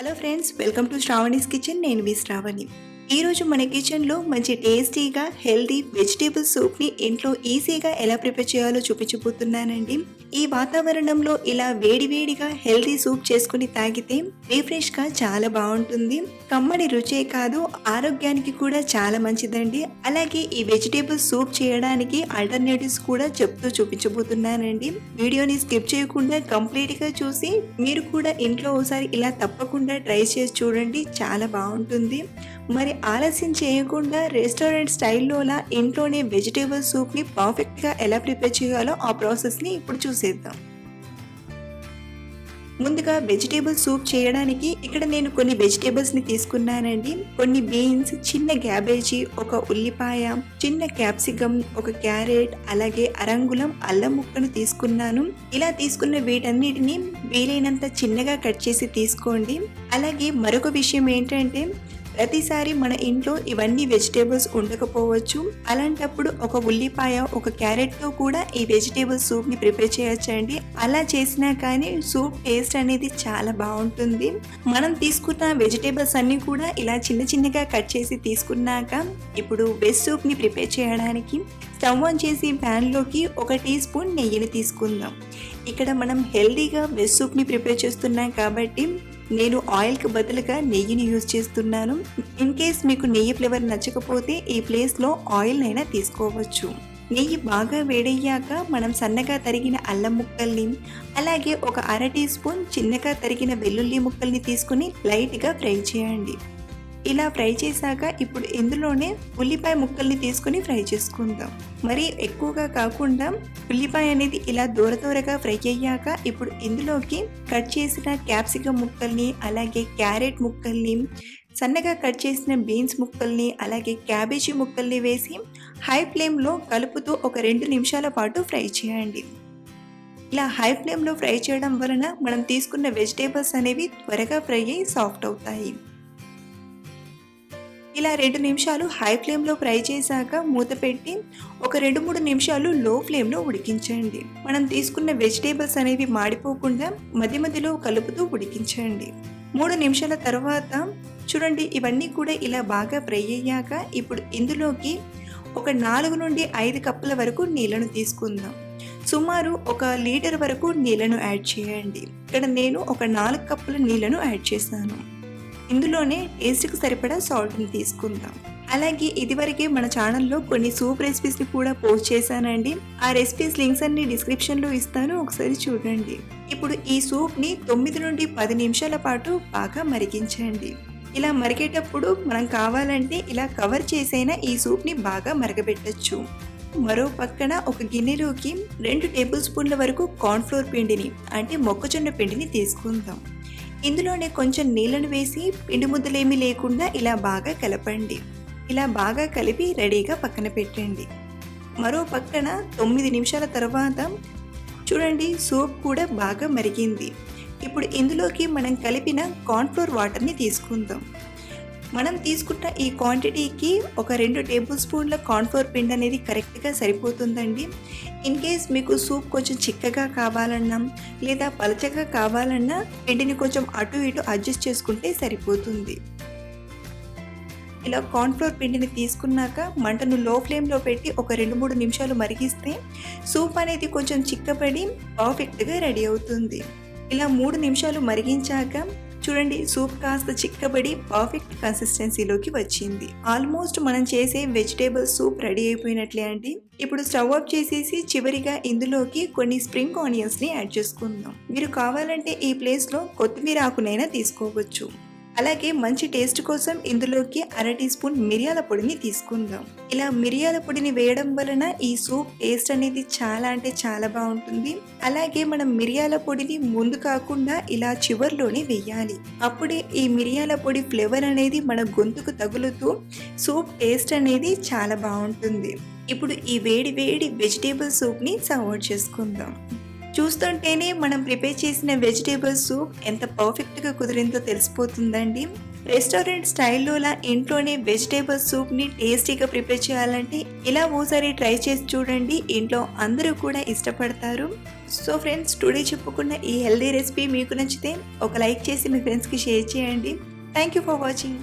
Hello friends welcome to Sravani's kitchen నేను మీ శ్రావణి. ఈరోజు మన కిచెన్లో మంచి టేస్టీగా హెల్దీ వెజిటేబుల్ సూప్ని ఇంట్లో ఈజీగా ఎలా ప్రిపేర్ చేయాలో చూపించబోతున్నానండి. ఈ వాతావరణంలో ఇలా వేడివేడిగా హెల్దీ సూప్ చేసుకుని తాగితే రిఫ్రెష్గా చాలా బాగుంటుంది. కమ్మడి రుచే కాదు ఆరోగ్యానికి కూడా చాలా మంచిదండి. అలాగే ఈ వెజిటేబుల్ సూప్ చేయడానికి ఆల్టర్నేటివ్స్ కూడా చెప్తూ చూపించబోతున్నానండి. వీడియోని స్కిప్ చేయకుండా కంప్లీట్గా చూసి మీరు కూడా ఇంట్లో ఒకసారి ఇలా తప్పకుండా ట్రై చేసి చూడండి చాలా బాగుంటుంది. మరి ఆలస్యం చేయకుండా రెస్టారెంట్ స్టైల్లోలా ఇంట్లోనే వెజిటేబుల్ సూప్ని పర్ఫెక్ట్గా ఎలా ప్రిపేర్ చేయాలో ఆ ప్రాసెస్ని ఇప్పుడు చూసేద్దాం. ముందుగా వెజిటేబుల్ సూప్ చేయడానికి ఇక్కడ నేను కొన్ని వెజిటేబుల్స్ని తీసుకున్నానండి. కొన్ని బీన్స్ చిన్న క్యాబేజీ ఒక ఉల్లిపాయ చిన్న క్యాప్సికమ్ ఒక క్యారెట్ అలాగే అరంగులం అల్లం ముక్కను తీసుకున్నాను. ఇలా తీసుకున్న వీటన్నిటిని వీలైనంత చిన్నగా కట్ చేసి తీసుకోండి. అలాగే మరొక విషయం ఏంటంటే ప్రతిసారి మన ఇంట్లో ఇవన్నీ వెజిటేబుల్స్ ఉండకపోవచ్చు. అలాంటప్పుడు ఒక ఉల్లిపాయ ఒక క్యారెట్తో కూడా ఈ వెజిటేబుల్ సూప్ని ప్రిపేర్ చేయొచ్చండి. అలా చేసినా కానీ సూప్ టేస్ట్ అనేది చాలా బాగుంటుంది. మనం తీసుకున్న వెజిటేబుల్స్ అన్ని కూడా ఇలా చిన్న చిన్నగా కట్ చేసి తీసుకున్నాక ఇప్పుడు వెజ్ సూప్ని ప్రిపేర్ చేయడానికి స్టవ్ ఆన్ చేసి ప్యాన్లోకి ఒక టీ స్పూన్ నెయ్యిని తీసుకుందాం. ఇక్కడ మనం హెల్దీగా వెజ్ సూప్ని ప్రిపేర్ చేస్తున్నాం కాబట్టి నేను ఆయిల్కి బదులుగా నెయ్యిని యూజ్ చేస్తున్నాను. ఇన్ కేస్ మీకు నెయ్యి ఫ్లేవర్ నచ్చకపోతే ఈ ప్లేస్లో ఆయిల్ అయినా తీసుకోవచ్చు. నెయ్యి బాగా వేడయ్యాక మనం సన్నగా తరిగిన అల్లం ముక్కల్ని అలాగే ఒక అర టీ స్పూన్ చిన్నగా తరిగిన వెల్లుల్లి ముక్కల్ని తీసుకుని లైట్గా ఫ్రై చేయండి. ఇలా ఫ్రై చేశాక ఇప్పుడు ఇందులోనే ఉల్లిపాయ ముక్కల్ని తీసుకుని ఫ్రై చేసుకుందాం. మరి ఎక్కువగా కాకుండా ఉల్లిపాయ అనేది ఇలా దూర దూరగా ఫ్రై అయ్యాక ఇప్పుడు ఇందులోకి కట్ చేసిన క్యాప్సికమ్ ముక్కల్ని అలాగే క్యారెట్ ముక్కల్ని సన్నగా కట్ చేసిన బీన్స్ ముక్కల్ని అలాగే క్యాబేజీ ముక్కల్ని వేసి హై ఫ్లేమ్లో కలుపుతూ ఒక రెండు నిమిషాల పాటు ఫ్రై చేయండి. ఇలా హై ఫ్లేమ్లో ఫ్రై చేయడం వలన మనం తీసుకున్న వెజిటేబుల్స్ అనేవి త్వరగా ఫ్రై అయ్యి సాఫ్ట్ అవుతాయి. ఇలా రెండు నిమిషాలు హై ఫ్లేమ్లో ఫ్రై చేశాక మూత పెట్టి ఒక రెండు మూడు నిమిషాలు లో ఫ్లేమ్లో ఉడికించండి. మనం తీసుకున్న వెజిటేబుల్స్ అనేవి మాడిపోకుండా మధ్య మధ్యలో కలుపుతూ ఉడికించండి. మూడు నిమిషాల తర్వాత చూడండి ఇవన్నీ కూడా ఇలా బాగా ఫ్రై అయ్యాక ఇప్పుడు ఇందులోకి ఒక నాలుగు నుండి ఐదు కప్పుల వరకు నీళ్ళను తీసుకుందాం. సుమారు ఒక లీటర్ వరకు నీళ్ళను యాడ్ చేయండి. ఇక్కడ నేను ఒక నాలుగు కప్పుల నీళ్ళను యాడ్ చేశాను. ఇందులోనే టేస్ట్కి సరిపడా సాల్ట్ని తీసుకుందాం. అలాగే ఇదివరకే మన ఛానల్లో కొన్ని సూప్ రెసిపీస్ని కూడా పోస్ట్ చేశానండి. ఆ రెసిపీస్ లింక్స్ అన్ని డిస్క్రిప్షన్లో ఇస్తాను. ఒకసారి చూడండి. ఇప్పుడు ఈ సూప్ని తొమ్మిది నుండి పది నిమిషాల పాటు బాగా మరిగించండి. ఇలా మరిగేటప్పుడు మనం కావాలంటే ఇలా కవర్ చేసైనా ఈ సూప్ని బాగా మరగబెట్టచ్చు. మరో పక్కన ఒక గిన్నెలోకి రెండు టేబుల్ స్పూన్ల వరకు కార్న్ఫ్లోర్ పిండిని అంటే మొక్కజొన్న పిండిని తీసుకుందాం. ఇందులోనే కొంచెం నీళ్ళను వేసి పిండి ముద్దలేమీ లేకుండా ఇలా బాగా కలపండి. ఇలా బాగా కలిపి రెడీగా పక్కన పెట్టండి. మరో పక్కన తొమ్మిది నిమిషాల తర్వాత చూడండి సూప్ కూడా బాగా మరిగింది. ఇప్పుడు ఇందులోకి మనం కలిపిన కార్న్ఫ్లోర్ వాటర్ని తీసుకుందాం. మనం తీసుకున్న ఈ క్వాంటిటీకి ఒక రెండు టేబుల్ స్పూన్ల కార్న్ఫ్లోర్ పిండి అనేది కరెక్ట్గా సరిపోతుందండి. ఇన్ కేస్ మీకు సూప్ కొంచెం చిక్కగా కావాలన్నా లేదా పలచగా కావాలన్నా పిండిని కొంచెం అటు ఇటు అడ్జస్ట్ చేసుకుంటే సరిపోతుంది. ఇలా కార్న్ఫ్లోర్ పిండిని తీసుకున్నాక మంటను లో ఫ్లేమ్లో పెట్టి ఒక రెండు మూడు నిమిషాలు మరిగిస్తే సూప్ అనేది కొంచెం చిక్కబడి పర్ఫెక్ట్గా రెడీ అవుతుంది. ఇలా మూడు నిమిషాలు మరిగించాక చూడండి సూప్ కాస్త చిక్కబడి పర్ఫెక్ట్ కన్సిస్టెన్సీలోకి వచ్చింది. ఆల్మోస్ట్ మనం చేసే వెజిటేబుల్ సూప్ రెడీ అయిపోయినట్లే అండి. ఇప్పుడు స్టవ్ ఆఫ్ చేసేసి చివరిగా ఇందులోకి కొన్ని స్ప్రింగ్ ఆనియన్స్ని యాడ్ చేసుకుందాం. మీరు కావాలంటే ఈ ప్లేస్లో కొత్తిమీర ఆకునైనా తీసుకోవచ్చు. అలాగే మంచి టేస్ట్ కోసం ఇందులోకి అర టీ స్పూన్ మిరియాల పొడిని తీసుకుందాం. ఇలా మిరియాల పొడిని వేయడం వలన ఈ సూప్ టేస్ట్ అనేది చాలా అంటే చాలా బాగుంటుంది. అలాగే మనం మిరియాల పొడిని ముందు కాకుండా ఇలా చివర్లోనే వేయాలి. అప్పుడే ఈ మిరియాల పొడి ఫ్లేవర్ అనేది మన గొంతుకు తగులుతూ సూప్ టేస్ట్ అనేది చాలా బాగుంటుంది. ఇప్పుడు ఈ వేడి వేడి వెజిటేబుల్ సూప్ని సర్వ్ చేసుకుందాం. చూస్తుంటేనే మనం ప్రిపేర్ చేసిన వెజిటేబుల్ సూప్ ఎంత పర్ఫెక్ట్గా కుదిరిందో తెలిసిపోతుందండి. రెస్టారెంట్ స్టైల్లోలా ఇంట్లోనే వెజిటేబుల్ సూప్ని టేస్టీగా ప్రిపేర్ చేయాలంటే ఇలా ఓసారి ట్రై చేసి చూడండి ఇంట్లో అందరూ కూడా ఇష్టపడతారు. సో ఫ్రెండ్స్ టుడే చెప్పుకున్న ఈ హెల్దీ రెసిపీ మీకు నచ్చితే ఒక లైక్ చేసి మీ ఫ్రెండ్స్కి షేర్ చేయండి. Thank you for watching.